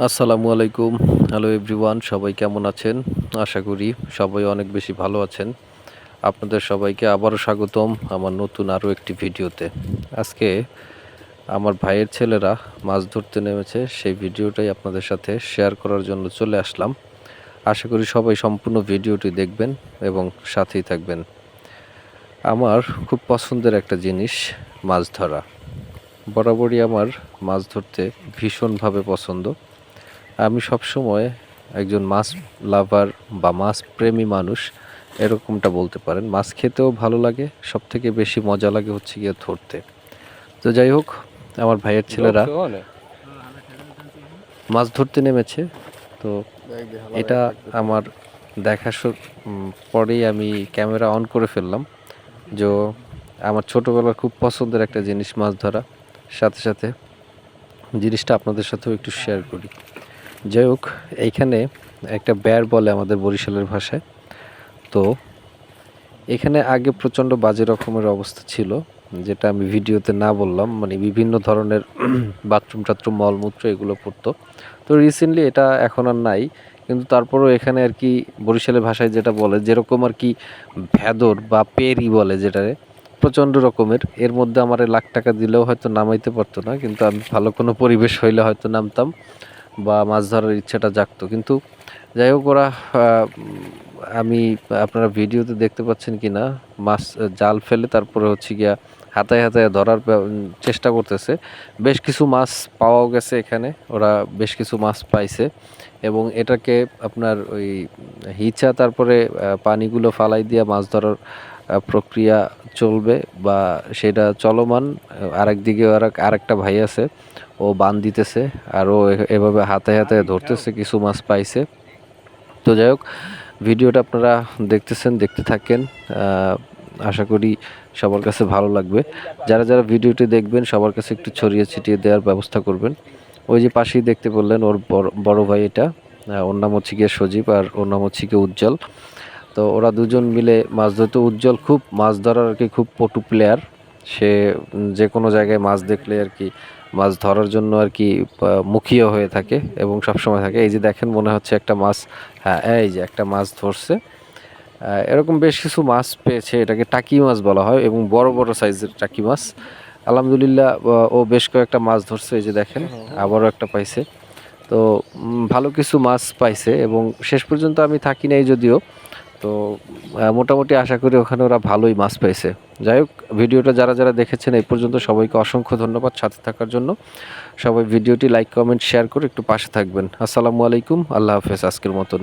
আসসালামু আলাইকুম। Hello everyone সবাই কেমন আছেন? আশা করি সবাই অনেক বেশি ভালো আছেন। আপনাদের সবাইকে আবারও স্বাগতম আমার নতুন আরও একটি ভিডিওতে। আজকে আমার ভাইয়ের ছেলেরা মাছ ধরতে নেমেছে, সেই ভিডিওটাই আপনাদের সাথে শেয়ার করার জন্য চলে আসলাম। আশা করি সবাই সম্পূর্ণ ভিডিওটি দেখবেন এবং সাথেই থাকবেন। আমার খুব পছন্দের একটা জিনিস মাছ ধরা। বরাবরই আমার মাছ ধরতে ভীষণভাবে পছন্দ। আমি সবসময় একজন মাছ লাভার বা মাছ প্রেমী মানুষ এরকমটা বলতে পারেন। মাছ খেতেও ভালো লাগে সব থেকে বেশি মজা লাগে হচ্ছে গিয়ে ধরতে। তো যাই হোক আমার ভাইয়ের ছেলেরা মাছ ধরতে নেমেছে তো এটা আমার দেখা পরেই আমি ক্যামেরা অন করে ফেললাম যে আমার ছোটোবেলার খুব পছন্দের একটা জিনিস মাছ ধরা। সাথে সাথে জিনিসটা আপনাদের সাথেও একটু শেয়ার করি। যাই হোক, এইখানে একটা ব্যার বলে আমাদের বরিশালের ভাষায়। তো এখানে আগে প্রচণ্ড বাজে রকমের অবস্থা ছিল, যেটা আমি ভিডিওতে না বললাম মানে বিভিন্ন ধরনের বাথরুম টাথরুম, মলমূত্র এগুলো পড়তো। তো রিসেন্টলি এটা এখন আর নাই, কিন্তু তারপরেও এখানে আর কি বরিশালের ভাষায় যেটা বলে, যেরকম আর কি ভেদর বা পেরি বলে যেটারে, প্রচণ্ড রকমের। এর মধ্যে আমার লাখ টাকা দিলেও হয়তো নামাইতে পারতো না, কিন্তু আমি ভালো কোনো পরিবেশ হইলে হয়তো নামতাম। বা মাছ ধরার ইচ্ছাটা জাগতো। কিন্তু যাই হোক ওরা আমি আপনারা ভিডিওতে দেখতে পাচ্ছেন কি না, মাছ জাল ফেলে তারপরে হচ্ছে গিয়া হাতায় হাতায় ধরার চেষ্টা করতেছে। বেশ কিছু মাছ পাওয়াও গেছে এখানে, ওরা বেশ কিছু মাছ পাইছে। এবং এটাকে আপনার ওই হিচা তারপরে পানিগুলো ফালাই দিয়ে মাছ ধরার প্রক্রিয়া চলবে বা সেটা চলমান, আরেক দিকে আরেক আরেকটা ভাই আছে, ও বান দিতেছে আর ও এভাবে হাতে হাতে ধরতেছে, কিছু মাছ পাইছে। তো যাই হোক, ভিডিওটা আপনারা দেখতেছেন, দেখতে থাকেন আশা করি সবার কাছে ভালো লাগবে। যারা যারা ভিডিওটি দেখবেন, সবার কাছে একটু ছড়িয়ে ছিটিয়ে দেওয়ার ব্যবস্থা করবেন। ওই যে পাশেই দেখতে বললেন, ওর বড় বড় ভাই এটা ওর নাম হচ্ছে গিয়ে সজীব আর ওর নাম হচ্ছে গিয়ে উজ্জ্বল। তো ওরা দুজন মিলে মাছ ধরতে। উজ্জ্বল খুব মাছ ধরার আর কি খুব পটু প্লেয়ার সে যে কোনো জায়গায় মাছ দেখলে আর কি, মাছ ধরার জন্য আর কি মুখিয়ে হয়ে থাকে এবং সব সময় থাকে। এই যে দেখেন মনে হচ্ছে একটা মাছ হ্যাঁ এই যে একটা মাছ ধরছে। এরকম বেশ কিছু মাছ পেয়েছে, এটাকে টাকি মাছ বলা হয় এবং বড় বড় সাইজের টাকি মাছ। আলহামদুলিল্লাহ ও বেশ কয়েকটা মাছ ধরছে, এই যে দেখেন, আবারও একটা পাইছে। তো ভালো কিছু মাছ পাইছে এবং শেষ পর্যন্ত আমি থাকি নাই যদিও। তো মোটামুটি আশা করি ওখানে ওরা ভালোই মাছ পেয়েছে। যাই হোক, ভিডিওটা যারা যারা দেখেছেন এই পর্যন্ত সবাইকে অসংখ্য ধন্যবাদ সাথে থাকার জন্য। সবাই ভিডিওটি লাইক, কমেন্ট, শেয়ার করে একটু পাশে থাকবেন। আসসালামু আলাইকুম, আল্লাহ হাফেজ আজকের মতন।